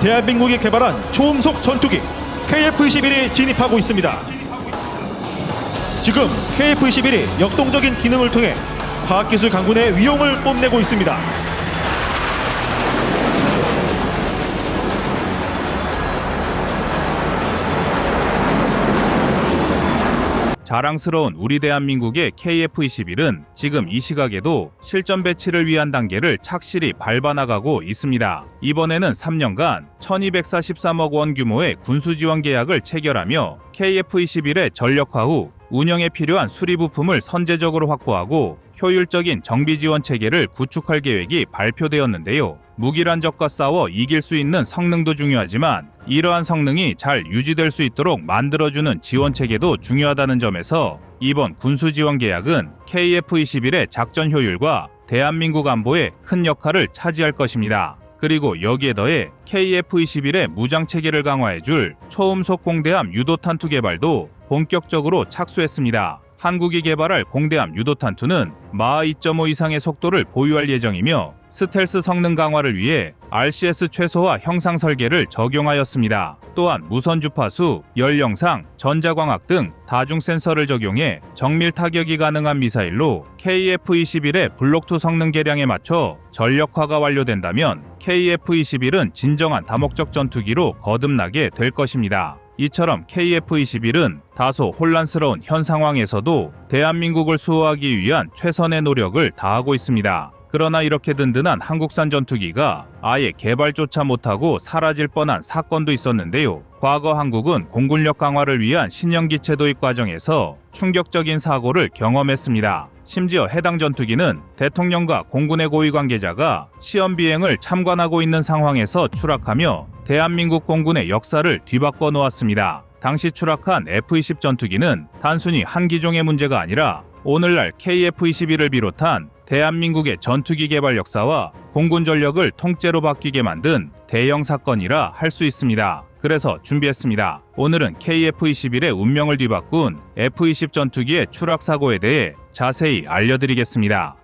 대한민국이 개발한 초음속 전투기 KF-21이 진입하고 있습니다. 지금 KF-21이 역동적인 기능을 통해 과학기술 강군의 위용을 뽐내고 있습니다. 자랑스러운 우리 대한민국의 KF-21은 지금 이 시각에도 실전 배치를 위한 단계를 착실히 밟아나가고 있습니다. 이번에는 3년간 1243억 원 규모의 군수 지원 계약을 체결하며 KF-21의 전력화 후 운영에 필요한 수리 부품을 선제적으로 확보하고 효율적인 정비 지원 체계를 구축할 계획이 발표되었는데요. 무기란적과 싸워 이길 수 있는 성능도 중요하지만 이러한 성능이 잘 유지될 수 있도록 만들어주는 지원 체계도 중요하다는 점에서 이번 군수 지원 계약은 KF-21의 작전 효율과 대한민국 안보에 큰 역할을 차지할 것입니다. 그리고 여기에 더해 KF-21의 무장 체계를 강화해줄 초음속 공대함 유도탄 투 개발도 본격적으로 착수했습니다. 한국이 개발할 공대함 유도탄2는 마하 2.5 이상의 속도를 보유할 예정이며 스텔스 성능 강화를 위해 RCS 최소화 형상 설계를 적용하였습니다. 또한 무선 주파수, 열영상, 전자광학 등 다중 센서를 적용해 정밀 타격이 가능한 미사일로 KF-21의 블록2 성능 개량에 맞춰 전력화가 완료된다면 KF-21은 진정한 다목적 전투기로 거듭나게 될 것입니다. 이처럼 KF-21은 다소 혼란스러운 현 상황에서도 대한민국을 수호하기 위한 최선의 노력을 다하고 있습니다. 그러나 이렇게 든든한 한국산 전투기가 아예 개발조차 못하고 사라질 뻔한 사건도 있었는데요. 과거 한국은 공군력 강화를 위한 신형기체 도입 과정에서 충격적인 사고를 경험했습니다. 심지어 해당 전투기는 대통령과 공군의 고위 관계자가 시험 비행을 참관하고 있는 상황에서 추락하며 대한민국 공군의 역사를 뒤바꿔 놓았습니다. 당시 추락한 F-20 전투기는 단순히 한 기종의 문제가 아니라 오늘날 KF-21을 비롯한 대한민국의 전투기 개발 역사와 공군 전력을 통째로 바뀌게 만든 대형 사건이라 할 수 있습니다. 그래서 준비했습니다. 오늘은 KF-21의 운명을 뒤바꾼 F-20 전투기의 추락 사고에 대해 자세히 알려드리겠습니다.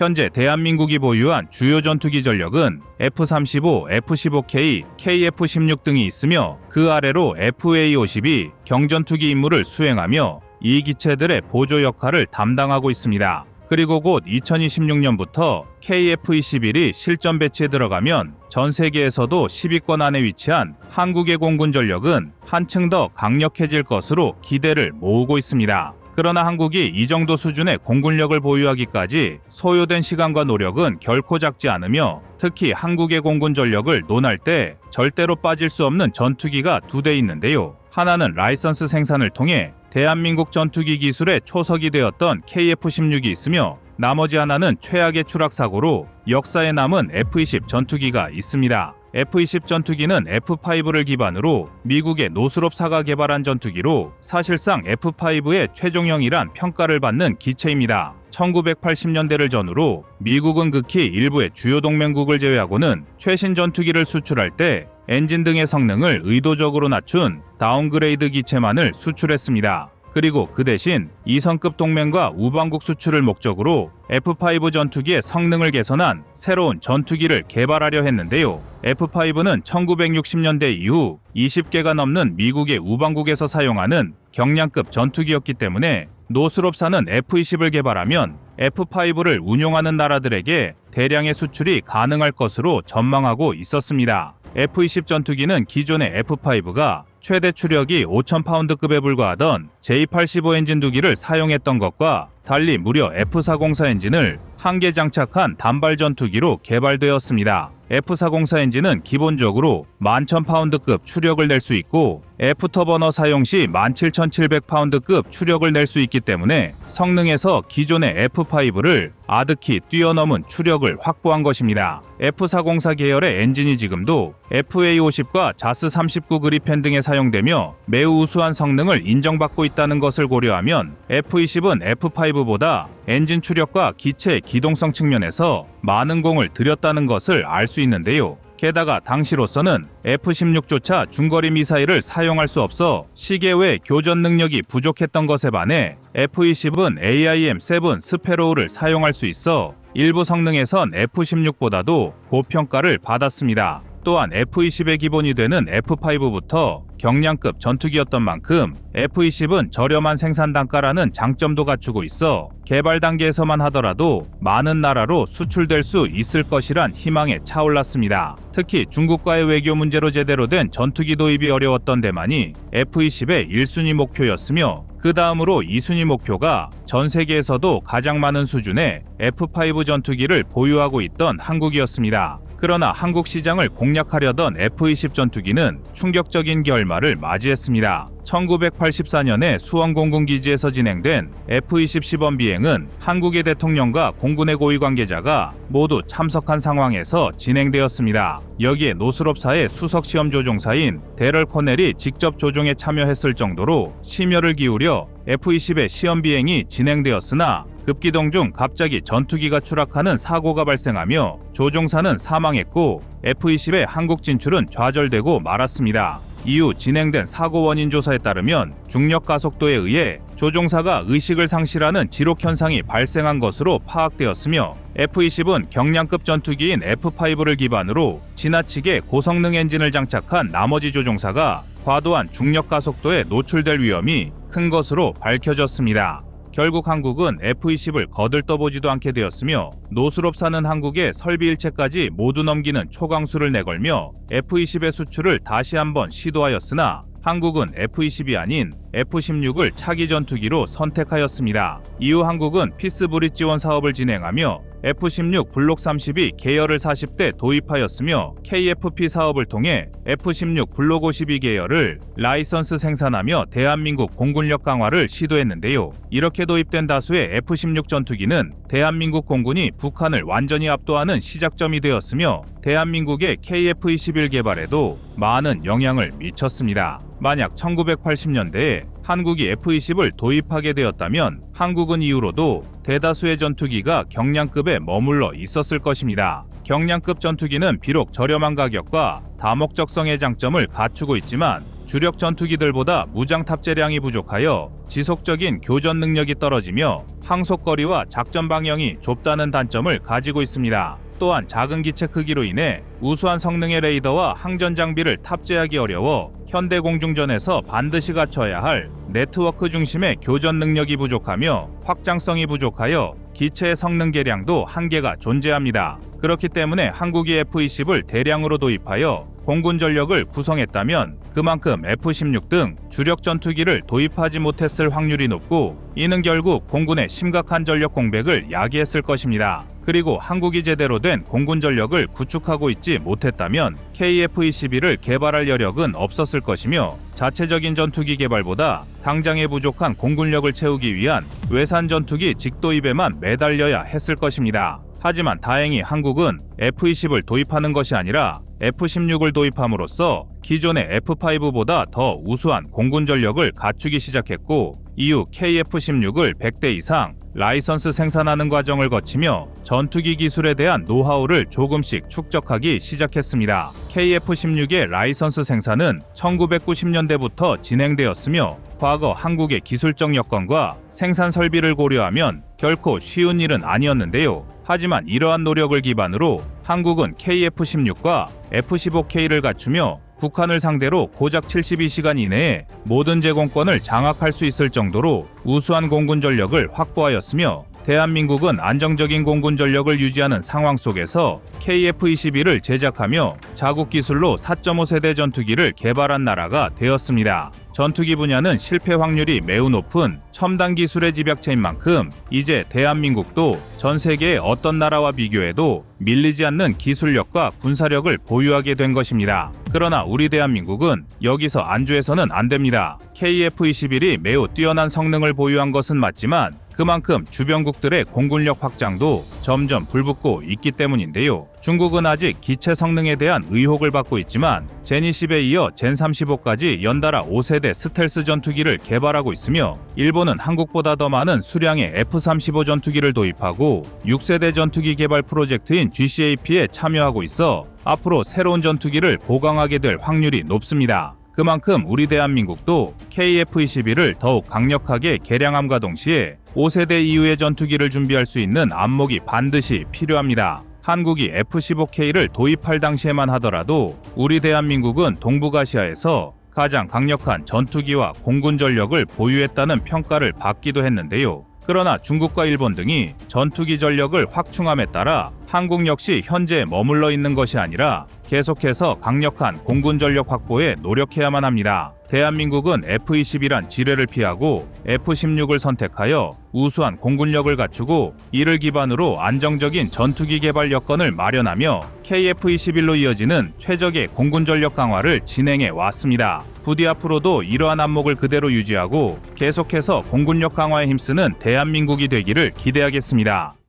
현재 대한민국이 보유한 주요 전투기 전력은 F-35, F-15K, KF-16 등이 있으며 그 아래로 FA-50이 경전투기 임무를 수행하며 이 기체들의 보조 역할을 담당하고 있습니다. 그리고 곧 2026년부터 KF-21이 실전 배치에 들어가면 전 세계에서도 10위권 안에 위치한 한국의 공군 전력은 한층 더 강력해질 것으로 기대를 모으고 있습니다. 그러나 한국이 이 정도 수준의 공군력을 보유하기까지 소요된 시간과 노력은 결코 작지 않으며 특히 한국의 공군 전력을 논할 때 절대로 빠질 수 없는 전투기가 두 대 있는데요. 하나는 라이선스 생산을 통해 대한민국 전투기 기술의 초석이 되었던 KF-16이 있으며 나머지 하나는 최악의 추락 사고로 역사에 남은 F-20 전투기가 있습니다. F-20 전투기는 F-5를 기반으로 미국의 노스롭 사가 개발한 전투기로 사실상 F-5의 최종형이란 평가를 받는 기체입니다. 1980년대를 전후로 미국은 극히 일부의 주요 동맹국을 제외하고는 최신 전투기를 수출할 때 엔진 등의 성능을 의도적으로 낮춘 다운그레이드 기체만을 수출했습니다. 그리고 그 대신 2성급 동맹과 우방국 수출을 목적으로 F5 전투기의 성능을 개선한 새로운 전투기를 개발하려 했는데요. F5는 1960년대 이후 20개가 넘는 미국의 우방국에서 사용하는 경량급 전투기였기 때문에 노스롭사는 F-20을 개발하면 F5를 운용하는 나라들에게 대량의 수출이 가능할 것으로 전망하고 있었습니다. F-20 전투기는 기존의 F5가 최대 추력이 5,000파운드급에 불과하던 J-85 엔진 두기를 사용했던 것과 달리 무려 F-404 엔진을 한 개 장착한 단발 전투기로 개발되었습니다. F-404 엔진은 기본적으로 11,000파운드급 추력을 낼 수 있고 F터버너 사용 시 17,700파운드급 추력을 낼 수 있기 때문에 성능에서 기존의 F5를 아득히 뛰어넘은 추력을 확보한 것입니다. F404 계열의 엔진이 지금도 FA50과 자스 39 그리펜 등에 사용되며 매우 우수한 성능을 인정받고 있다는 것을 고려하면 F20은 F5보다 엔진 추력과 기체 기동성 측면에서 많은 공을 들였다는 것을 알수 있는데요. 게다가 당시로서는 F-16조차 중거리 미사일을 사용할 수 없어 시계 외 교전 능력이 부족했던 것에 반해 F-20은 AIM-7 스페로우를 사용할 수 있어 일부 성능에선 F-16보다도 고평가를 받았습니다. 또한 F-20의 기본이 되는 F-5부터 경량급 전투기였던 만큼 F-20은 저렴한 생산 단가라는 장점도 갖추고 있어 개발 단계에서만 하더라도 많은 나라로 수출될 수 있을 것이란 희망에 차올랐습니다. 특히 중국과의 외교 문제로 제대로 된 전투기 도입이 어려웠던 대만이 F-20의 1순위 목표였으며 그 다음으로 2순위 목표가 전 세계에서도 가장 많은 수준의 F-5 전투기를 보유하고 있던 한국이었습니다. 그러나 한국 시장을 공략하려던 F-20 전투기는 충격적인 결말을 맞이했습니다. 1984년에 수원 공군기지에서 진행된 F-20 시범 비행은 한국의 대통령과 공군의 고위 관계자가 모두 참석한 상황에서 진행되었습니다. 여기에 노스롭사의 수석 시험 조종사인 데럴 코넬이 직접 조종에 참여했을 정도로 심혈을 기울여 F-20의 시험 비행이 진행되었으나 급기동 중 갑자기 전투기가 추락하는 사고가 발생하며 조종사는 사망했고 F-20의 한국 진출은 좌절되고 말았습니다. 이후 진행된 사고 원인 조사에 따르면 중력 가속도에 의해 조종사가 의식을 상실하는 지록 현상이 발생한 것으로 파악되었으며 F-20은 경량급 전투기인 F-5를 기반으로 지나치게 고성능 엔진을 장착한 나머지 조종사가 과도한 중력 가속도에 노출될 위험이 큰 것으로 밝혀졌습니다. 결국 한국은 F-20을 거들떠보지도 않게 되었으며 노스롭 사는 한국의 설비 일체까지 모두 넘기는 초강수를 내걸며 F-20의 수출을 다시 한번 시도하였으나 한국은 F-20이 아닌 F-16을 차기 전투기로 선택하였습니다. 이후 한국은 피스 브릿 지원 사업을 진행하며 F-16 블록 32 계열을 40대 도입하였으며 KFP 사업을 통해 F-16 블록 52 계열을 라이선스 생산하며 대한민국 공군력 강화를 시도했는데요. 이렇게 도입된 다수의 F-16 전투기는 대한민국 공군이 북한을 완전히 압도하는 시작점이 되었으며 대한민국의 KF-21 개발에도 많은 영향을 미쳤습니다. 만약 1980년대에 한국이 F-20을 도입하게 되었다면 한국은 이후로도 대다수의 전투기가 경량급에 머물러 있었을 것입니다. 경량급 전투기는 비록 저렴한 가격과 다목적성의 장점을 갖추고 있지만 주력 전투기들보다 무장 탑재량이 부족하여 지속적인 교전 능력이 떨어지며 항속거리와 작전 방향이 좁다는 단점을 가지고 있습니다. 또한 작은 기체 크기로 인해 우수한 성능의 레이더와 항전 장비를 탑재하기 어려워 현대 공중전에서 반드시 갖춰야 할 네트워크 중심의 교전 능력이 부족하며 확장성이 부족하여 기체의 성능 개량도 한계가 존재합니다. 그렇기 때문에 한국이 F-20을 대량으로 도입하여 공군 전력을 구성했다면 그만큼 F-16 등 주력 전투기를 도입하지 못했을 확률이 높고 이는 결국 공군의 심각한 전력 공백을 야기했을 것입니다. 그리고 한국이 제대로 된 공군 전력을 구축하고 있지 못했다면 KF-21을 개발할 여력은 없었을 것이며 자체적인 전투기 개발보다 당장에 부족한 공군력을 채우기 위한 외산 전투기 직도입에만 매달려야 했을 것입니다. 하지만 다행히 한국은 F-20을 도입하는 것이 아니라 F-16을 도입함으로써 기존의 F-5보다 더 우수한 공군 전력을 갖추기 시작했고 이후 KF-16을 100대 이상 라이선스 생산하는 과정을 거치며 전투기 기술에 대한 노하우를 조금씩 축적하기 시작했습니다. KF-16의 라이선스 생산은 1990년대부터 진행되었으며 과거 한국의 기술적 여건과 생산 설비를 고려하면 결코 쉬운 일은 아니었는데요. 하지만 이러한 노력을 기반으로 한국은 KF-16과 F-15K를 갖추며 북한을 상대로 고작 72시간 이내에 모든 제공권을 장악할 수 있을 정도로 우수한 공군 전력을 확보하였으며 대한민국은 안정적인 공군 전력을 유지하는 상황 속에서 KF-21을 제작하며 자국 기술로 4.5세대 전투기를 개발한 나라가 되었습니다. 전투기 분야는 실패 확률이 매우 높은 첨단 기술의 집약체인 만큼 이제 대한민국도 전 세계의 어떤 나라와 비교해도 밀리지 않는 기술력과 군사력을 보유하게 된 것입니다. 그러나 우리 대한민국은 여기서 안주해서는 안 됩니다. KF-21이 매우 뛰어난 성능을 보유한 것은 맞지만 그 그만큼 주변국들의 공군력 확장도 점점 불붙고 있기 때문인데요. 중국은 아직 기체 성능에 대한 의혹을 받고 있지만 제니10에 이어 젠35까지 연달아 5세대 스텔스 전투기를 개발하고 있으며 일본은 한국보다 더 많은 수량의 F-35 전투기를 도입하고 6세대 전투기 개발 프로젝트인 GCAP에 참여하고 있어 앞으로 새로운 전투기를 보강하게 될 확률이 높습니다. 그만큼 우리 대한민국도 KF-21을 더욱 강력하게 개량함과 동시에 5세대 이후의 전투기를 준비할 수 있는 안목이 반드시 필요합니다. 한국이 F-15K를 도입할 당시에만 하더라도 우리 대한민국은 동북아시아에서 가장 강력한 전투기와 공군 전력을 보유했다는 평가를 받기도 했는데요. 그러나 중국과 일본 등이 전투기 전력을 확충함에 따라 한국 역시 현재 머물러 있는 것이 아니라 계속해서 강력한 공군 전력 확보에 노력해야만 합니다. 대한민국은 F-21란 지뢰를 피하고 F-16을 선택하여 우수한 공군력을 갖추고 이를 기반으로 안정적인 전투기 개발 여건을 마련하며 KF-21로 이어지는 최적의 공군 전력 강화를 진행해 왔습니다. 부디 앞으로도 이러한 안목을 그대로 유지하고 계속해서 공군력 강화에 힘쓰는 대한민국이 되기를 기대하겠습니다.